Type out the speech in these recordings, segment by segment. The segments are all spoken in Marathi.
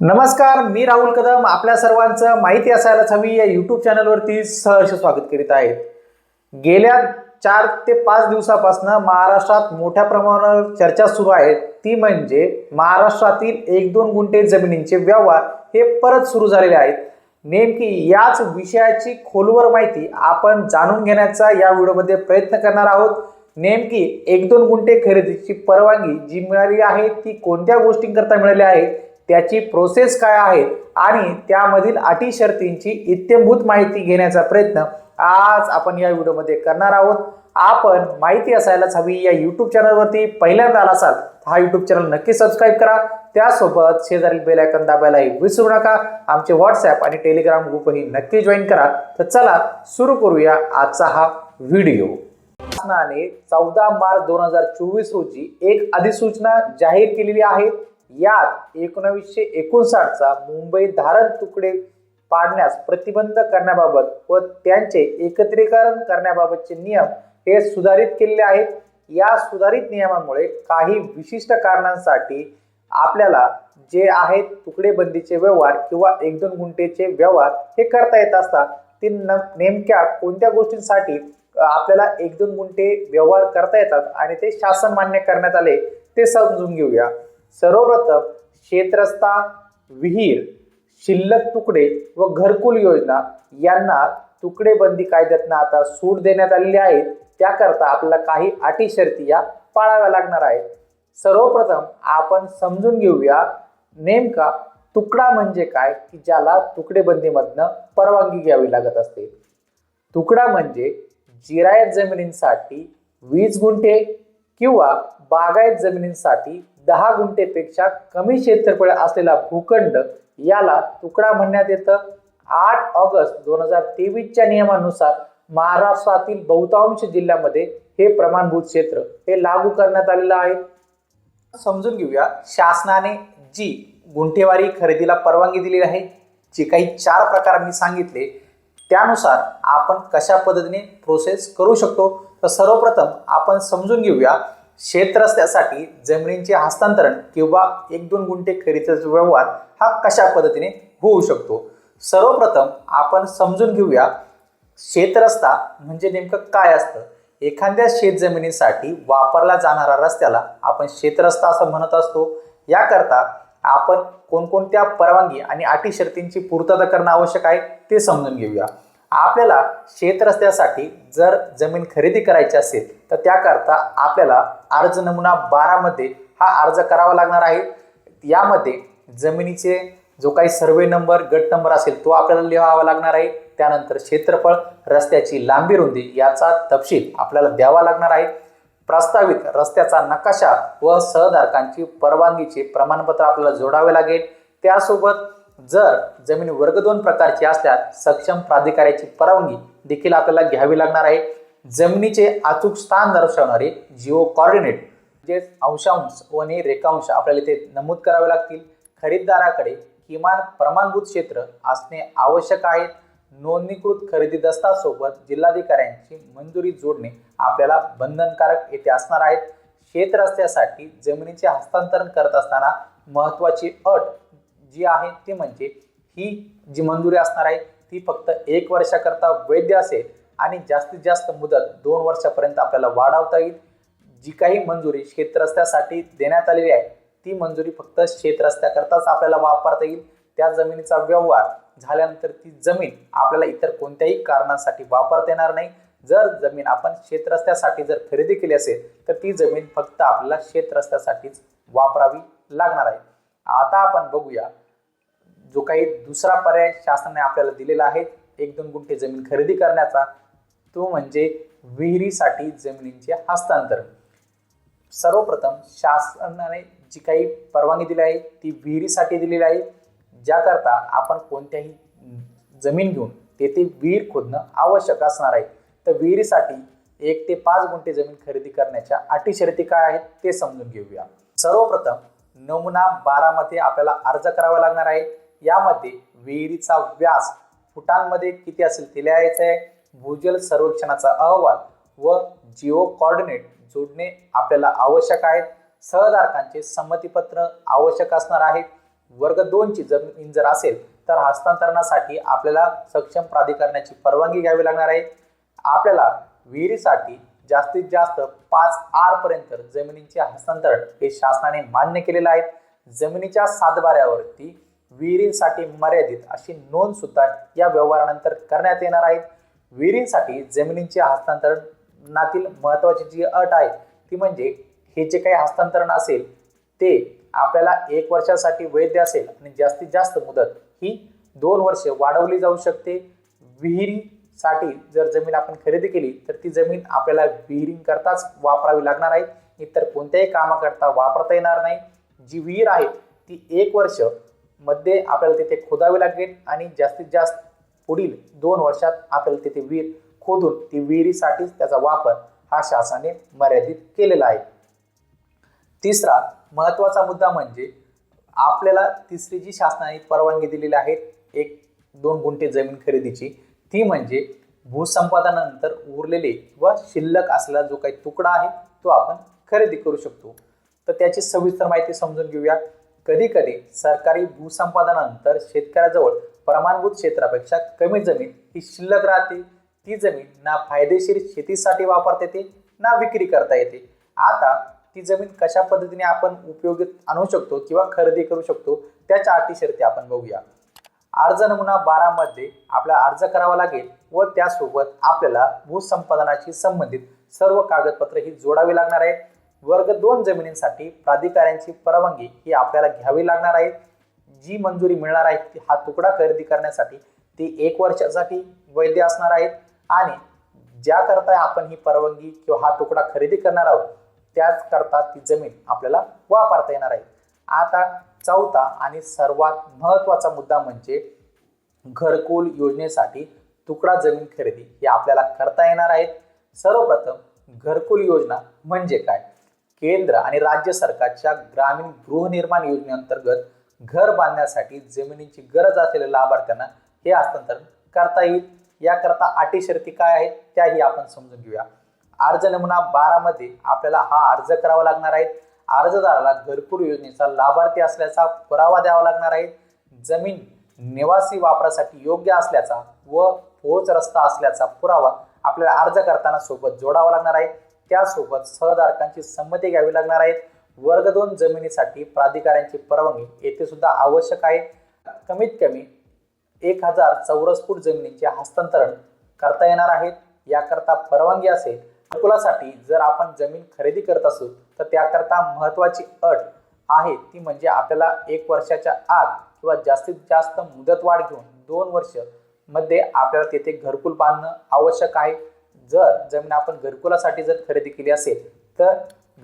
नमस्कार मी राहुल कदम. आपल्या सर्वांचं माहिती असायलाच हवी. या यूट्यूब चॅनलवरती सहर्ष स्वागत करीत आहेत. गेल्या चार ते पाच दिवसापासून महाराष्ट्रात मोठ्या प्रमाणावर चर्चा सुरू आहे. ती म्हणजे महाराष्ट्रातील एक दोन गुंठे जमिनींचे व्यवहार हे परत सुरू झालेले आहेत. नेमकी याच विषयाची खोलवर माहिती आपण जाणून घेण्याचा या व्हिडिओमध्ये प्रयत्न करणार आहोत. नेमकी एक दोन गुंठे खरेदीची परवानगी जी मिळाली आहे ती कोणत्या गोष्टींकरता मिळाली आहे त्याची प्रोसेस काय आहे आणि त्यामधील अटी शर्तींची इत्यंभूत माहिती घेण्याचा प्रयत्न आज आपण या व्हिडिओमध्ये करणार आहोत. आपण माहिती असायलाच हवी या यूट्यूब चॅनलवरती पहिल्यांदा आला असाल हा यूट्यूब चॅनल नक्की सबस्क्राईब करा. त्यासोबत शेजारील बेल आयकन दाबायलाही विसरू नका. आमचे व्हॉट्सॲप आणि टेलिग्राम ग्रुपही नक्की जॉईन करा. तर चला सुरू करूया आजचा हा व्हिडिओ शासनाने चौदा मार्च दोन हजार चोवीस रोजी एक अधिसूचना जाहीर केलेली आहे. यात एकोणावीसशे एकोणसाठचा मुंबई धारण तुकडे पाडण्यास प्रतिबंध करण्याबाबत व त्यांचे एकत्रीकरण करण्याबाबतचे नियम हे सुधारित केलेले आहेत. या सुधारित नियमांमुळे काही विशिष्ट कारणांसाठी आपल्याला जे आहेत तुकडेबंदीचे व्यवहार किंवा एक दोन गुंठेचे व्यवहार हे करता येत असतात. ते न नेमक्या कोणत्या गोष्टींसाठी आपल्याला एक दोन गुंठे व्यवहार करता येतात आणि ते शासन मान्य करण्यात आले ते समजून घेऊया. सर्वप्रथम शेतरस्ता विहीर शिल्लक तुकडे व घरकुल योजना यांना तुकडेबंदी कायद्यातनं आता सूट देण्यात आलेली आहे. त्याकरता आपल्याला काही अटी शर्ती या पाळाव्या लागणार आहेत. सर्वप्रथम आपण समजून घेऊया नेमका तुकडा म्हणजे काय की ज्याला तुकडेबंदीमधनं परवानगी घ्यावी लागत असते. तुकडा म्हणजे जिरायत जमिनींसाठी वीस गुंठे किंवा बागायत जमिनींसाठी दहा गुंठेपेक्षा कमी क्षेत्रफळ असलेला भूखंड याला तुकडा म्हणण्यात येतं. आठ ऑगस्ट दोन हजार तेवीसच्या नियमानुसार महाराष्ट्रातील बहुतांश जिल्ह्यामध्ये हे प्रमाणभूत क्षेत्र हे लागू करण्यात आलेलं आहे. समजून घेऊया. शासनाने जी गुंठेवारी खरेदीला परवानगी दिली आहे जे काही चार प्रकार मी सांगितले त्यानुसार आपण कशा पद्धतीने प्रोसेस करू शकतो? तर सर्वप्रथम आपण समजून घेऊया शेतरस्त्यासाठी जमिनींचे हस्तांतरण किंवा एक दोन गुंठे खरेदीचा व्यवहार हा कशा पद्धतीने होऊ शकतो? सर्वप्रथम आपण समजून घेऊया शेतरस्ता म्हणजे नेमकं काय असतं? एखाद्या शेतजमिनीसाठी वापरला जाणारा रस्त्याला आपण शेतरस्ता असं म्हणत असतो. याकरता आपण कोणकोणत्या परवानगी आणि अटी शर्तींची पूर्तता करणं आवश्यक आहे ते समजून घेऊया. आपल्याला शेतरस्त्यासाठी जर जमीन खरेदी करायची असेल तर त्याकरता आपल्याला अर्ज नमुना बारामध्ये हा अर्ज करावा लागणार आहे. यामध्ये जमिनीचे जो काही सर्वे नंबर गट नंबर असेल तो आपल्याला लिहावा लागणार आहे. त्यानंतर क्षेत्रफळ रस्त्याची लांबी रुंदी याचा तपशील आपल्याला द्यावा लागणार आहे. प्रस्तावित रस्त्याचा नकाशा व सहधारकांची परवानगीचे प्रमाणपत्र आपल्याला जोडावे लागेल. त्यासोबत जर जमीन वर्ग दोन प्रकारची असल्यास सक्षम प्राधिकाऱ्याची परवानगी देखील आपल्याला घ्यावी लागणार आहे. जमिनीचे अचूक स्थान दर्शवणारे जिओ कॉर्डिनेट म्हणजे अंशांश व नि रेखांश आपल्याला इथे नमूद करावे लागतील. खरीददाराकडे किमान प्रमाणभूत क्षेत्र असणे आवश्यक आहे. नोंदणीकृत खरेदी दस्तासोबत जिल्हाधिकाऱ्यांची मंजुरी जोडणे आपल्याला बंधनकारक येथे असणार आहेत शेत रस्त्यासाठी जमिनीचे हस्तांतरण करत असताना महत्त्वाची अट जी आहे ती म्हणजे ही जी मंजुरी असणार आहे ती फक्त एक वर्षाकरता वैध असेल आणि जास्तीत जास्त मुदत दोन वर्षापर्यंत आपल्याला वाढवता येईल. जी काही मंजुरी शेतरस्त्यासाठी देण्यात आलेली आहे ती मंजुरी फक्त शेतरस्त्याकरताच आपल्याला वापरता येईल. त्या जमिनीचा व्यवहार झाल्यानंतर ती जमीन आपल्याला इतर कोणत्याही कारणासाठी वापरता येणार नाही. जर जमीन आपण शेतरस्त्यासाठी जर खरेदी केली असेल तर ती जमीन फक्त आपल्याला शेतरस्त्यासाठीच वापरावी लागणार आहे. आता आपण बघूया जो काही दुसरा पर्याय शासनाने आपल्याला दिलेला आहे एक दोन गुंठे जमीन खरेदी करण्याचा तो म्हणजे विहिरीसाठी जमिनींचे हस्तांतरण. सर्वप्रथम शासनाने जी काही परवानगी दिली आहे ती विहिरीसाठी दिलेली आहे. ज्याकरता आपण कोणत्याही जमीन घेऊन तेथे विहीर खोदणं आवश्यक असणार आहे. तर विहिरीसाठी एक ते पाच गुंठे जमीन खरेदी करण्याच्या अटी शर्ती काय आहेत ते समजून घेऊया. सर्वप्रथम नमुना बारामध्ये आपल्याला अर्ज करावा लागणार आहे. यामध्ये विहिरीचा व्यास फुटांमध्ये किती असेल ते लिहायचं आहे. भूजल सर्वेक्षणाचा अहवाल व जिओ कॉर्डिनेट जोडणे आपल्याला आवश्यक आहेत. सहधारकांचे संमतीपत्र आवश्यक असणार आहेत. वर्ग दोनची जमीन जर असेल तर हस्तांतरणासाठी आपल्याला सक्षम प्राधिकरणाची परवानगी घ्यावी लागणार आहे. आपल्याला विहिरीसाठी जास्तीत जास्त पाच आर पर्यंत जमिनीचे हस्तांतरण हे शासनाने मान्य केलेलं आहे. जमिनीच्या सातबाऱ्यावरती विहिरींसाठी मर्यादित अशी नोंद सुद्धा या व्यवहारानंतर करण्यात येणार आहे. विहिरींसाठी जमिनीचे हस्तांतरणातील महत्वाची जी अट आहे ती म्हणजे हे जे काही हस्तांतरण असेल ते आपल्याला एक वर्षासाठी वैध असेल आणि जास्तीत जास्त मुदत ही दोन वर्ष वाढवली जाऊ शकते. विहिरीसाठी जर जमीन आपण खरेदी केली तर ती जमीन आपल्याला विहिरींकरताच वापरावी लागणार आहे. इतर कोणत्याही कामाकरता वापरता येणार नाही. जी विहीर आहे ती एक वर्षमध्ये आपल्याला तिथे खोदावी लागेल आणि जास्तीत जास्त पुढील दोन वर्षात आपल्याला तिथे विहीर खोदून ती विहिरीसाठीच त्याचा वापर हा शासनाने मर्यादित केलेला आहे. तिसरा महत्त्वाचा मुद्दा म्हणजे आपल्याला तिसरी जी शासनाने परवानगी दिलेली आहे एक दोन गुंठे जमीन खरेदीची ती म्हणजे भूसंपादनानंतर उरलेले व शिल्लक असलेला जो काही तुकडा आहे तो आपण खरेदी करू शकतो. तर त्याची सविस्तर माहिती समजून घेऊया. कधी कधी सरकारी भूसंपादनानंतर शेतकऱ्याजवळ प्रमाणभूत क्षेत्रापेक्षा कमी जमीन ही शिल्लक राहते. ती जमीन ना फायदेशीर शेतीसाठी वापरता येते ना विक्री करता येते. आता ती जमीन कशा पद्धतीने आपण उपयोगी आणू शकतो किंवा खरेदी करू शकतो त्याच्या अटी शर्ती आपण बघूया. अर्ज नमुना बारामध्ये आपला अर्ज करावा लागेल व त्यासोबत आपल्याला भूसंपादनाशी संबंधित सर्व कागदपत्रे ही जोडावी लागणार आहे वर्ग दोन जमिनींसाठी प्राधिकाऱ्यांची परवानगी ही आपल्याला घ्यावी लागणार आहे. जी मंजुरी मिळणार आहे ती हा तुकडा खरेदी करण्यासाठी ती एक वर्षासाठी वैध असणार आहेत. आणि ज्याकरता आपण ही परवानगी किंवा हा तुकडा खरेदी करणार आहोत त्याच करता ती जमीन आपल्याला वापरता येणार आहे. आता चौथा आणि सर्वात महत्त्वाचा मुद्दा म्हणजे घरकुल योजनेसाठी तुकडा जमीन खरेदी हे आपल्याला करता येणार आहेत सर्वप्रथम घरकुल योजना म्हणजे काय? केंद्र आणि राज्य सरकारच्या ग्रामीण गृहनिर्माण योजनेअंतर्गत घर बांधण्यासाठी जमिनीची गरज असलेल्या लाभार्थ्यांना हे हस्तांतरण करता येईल. याकरता अटी शर्ती काय आहेत? त्याही आपण समजून घेऊया. अर्ज नमुना बारामध्ये आपल्याला हा अर्ज करावा लागणार आहे. अर्जदाराला घरकुल योजनेचा लाभार्थी असल्याचा पुरावा द्यावा लागणार आहे. जमीन निवासी वापरासाठी योग्य असल्याचा व पोहोच रस्ता असल्याचा पुरावा आपल्याला अर्ज करताना सोबत जोडावा लागणार आहे. त्यासोबत सहधारकांची संमती घ्यावी लागणार आहे. वर्ग दोन जमिनीसाठी प्राधिकाऱ्यांची परवानगी येथे सुद्धा आवश्यक आहे. कमीत कमी एक हजार चौरस फूट जमिनीचे हस्तांतरण करता येणार आहेत याकरता परवानगी असेल घरकुलासाठी जर आपण जमीन खरेदी करत असू तर त्याकरता महत्वाची अट आहे ती म्हणजे आपल्याला एक वर्षाच्या आत किंवा जास्तीत जास्त मुदतवाढ घेऊन दोन वर्षमध्ये आपल्याला तेथे घरकुल बांधणं आवश्यक आहे. जर जमीन आपण घरकुलासाठी जर खरेदी केली असेल तर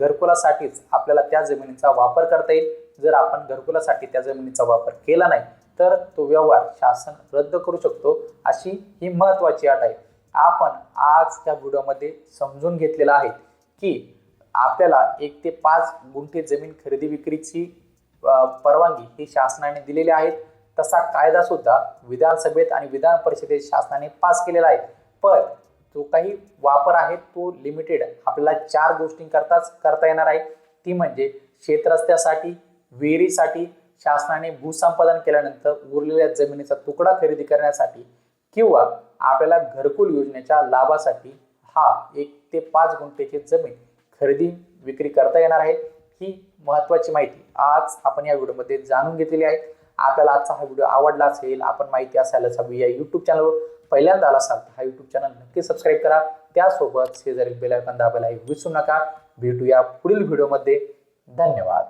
घरकुलासाठीच आपल्याला त्या जमिनीचा वापर करता येईल. जर आपण घरकुलासाठी त्या जमिनीचा वापर केला नाही तर तो व्यवहार शासन रद्द करू शकतो. अशी ही महत्वाची अट आहे. आपण आज त्या व्हिडिओमध्ये समजून घेतलेलं आहे की आपल्याला एक ते पाच गुंठे जमीन खरेदी विक्रीची परवानगी ही शासनाने दिलेली आहे. तसा कायदा सुद्धा विधानसभेत आणि विधान परिषदेत शासनाने पास केलेला आहे. पण जो काही वापर आहे तो लिमिटेड आपल्याला चार गोष्टींकरताच करता येणार आहे. ती म्हणजे शेतरस्त्यासाठी विहिरीसाठी शासनाने भूसंपादन केल्यानंतर उरलेल्या जमिनीचा तुकडा खरेदी करण्यासाठी किंवा आपल्याला घरकुल योजनेच्या लाभासाठी हा एक ते पाच गुंठेची जमीन खरेदी विक्री करता येणार आहे. ही महत्त्वाची माहिती आज आपण या व्हिडिओमध्ये जाणून घेतलेली आहे. आपल्याला आजचा हा व्हिडिओ आवडला असेल आपण माहिती असायलाच हवी या युट्यूब चॅनलवर पहिल्यांदा आला असाल तर हा युट्यूब चॅनल नक्की सबस्क्राईब करा. त्यासोबत शेजारी बेलायकन आयकॉन दाबायला विसरू नका. भेटूया पुढील व्हिडिओमध्ये. धन्यवाद.